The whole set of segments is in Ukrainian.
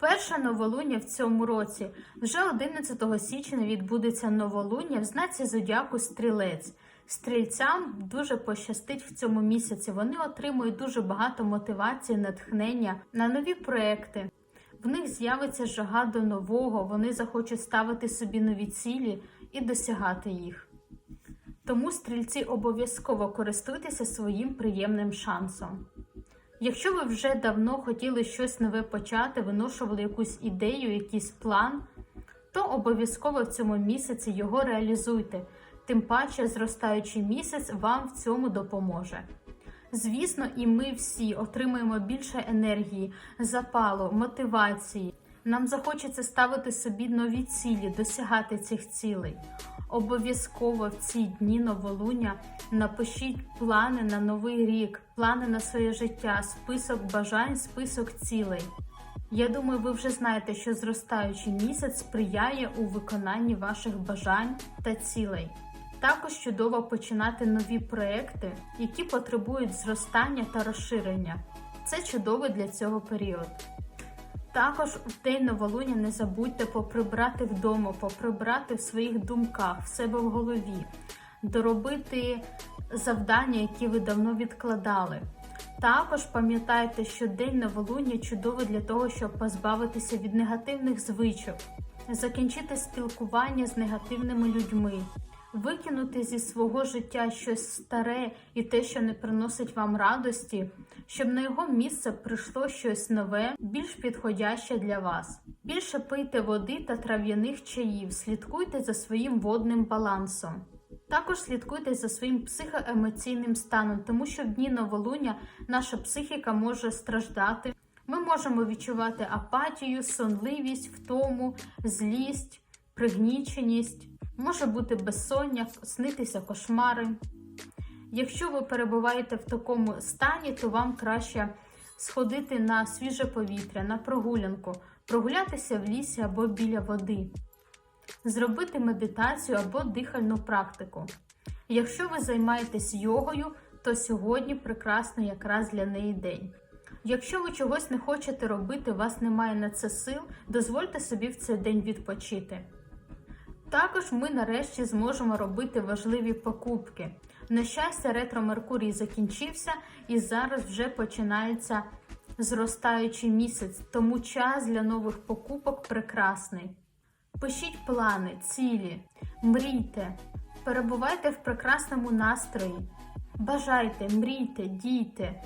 Перше новолуння в цьому році. Вже 11 січня відбудеться новолуння в знаці зодіаку Стрілець. Стрільцям дуже пощастить в цьому місяці. Вони отримують дуже багато мотивації, натхнення на нові проекти. В них з'явиться жага до нового, вони захочуть ставити собі нові цілі і досягати їх. Тому стрільці обов'язково користуйтеся своїм приємним шансом. Якщо ви вже давно хотіли щось нове почати, виношували якусь ідею, якийсь план, то обов'язково в цьому місяці його реалізуйте. Тим паче, зростаючий місяць вам в цьому допоможе. Звісно, і ми всі отримаємо більше енергії, запалу, мотивації. Нам захочеться ставити собі нові цілі, досягати цих цілей. Обов'язково в ці дні новолуння напишіть плани на новий рік, плани на своє життя, список бажань, список цілей. Я думаю, ви вже знаєте, що зростаючий місяць сприяє у виконанні ваших бажань та цілей. Також чудово починати нові проекти, які потребують зростання та розширення. Це чудово для цього період. Також в день новолуння не забудьте поприбрати вдома, поприбрати в своїх думках, в себе в голові, доробити завдання, які ви давно відкладали. Також пам'ятайте, що день новолуння чудовий для того, щоб позбавитися від негативних звичок, закінчити спілкування з негативними людьми, викинути зі свого життя щось старе і те, що не приносить вам радості, щоб на його місце прийшло щось нове, більш підходяще для вас. Більше пийте води та трав'яних чаїв, слідкуйте за своїм водним балансом. Також слідкуйте за своїм психоемоційним станом, тому що в дні новолуння наша психіка може страждати. Ми можемо відчувати апатію, сонливість, втому, злість, пригніченість, може бути безсоння, снитися кошмари. Якщо ви перебуваєте в такому стані, то вам краще сходити на свіже повітря, на прогулянку, прогулятися в лісі або біля води, зробити медитацію або дихальну практику. Якщо ви займаєтесь йогою, то сьогодні прекрасний якраз для неї день. Якщо ви чогось не хочете робити, у вас немає на це сил, дозвольте собі в цей день відпочити. Також ми нарешті зможемо робити важливі покупки. На щастя, ретро Меркурій закінчився і зараз вже починається зростаючий місяць, тому час для нових покупок прекрасний. Пишіть плани, цілі, мрійте, перебувайте в прекрасному настрої, бажайте, мрійте, дійте,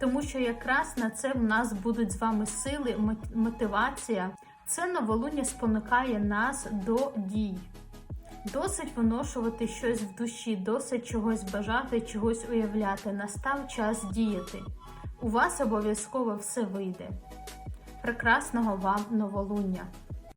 тому що якраз на це в нас будуть з вами сили, мотивація. Це новолуння спонукає нас до дій. Досить виношувати щось в душі, досить чогось бажати, чогось уявляти. Настав час діяти. У вас обов'язково все вийде. Прекрасного вам новолуння!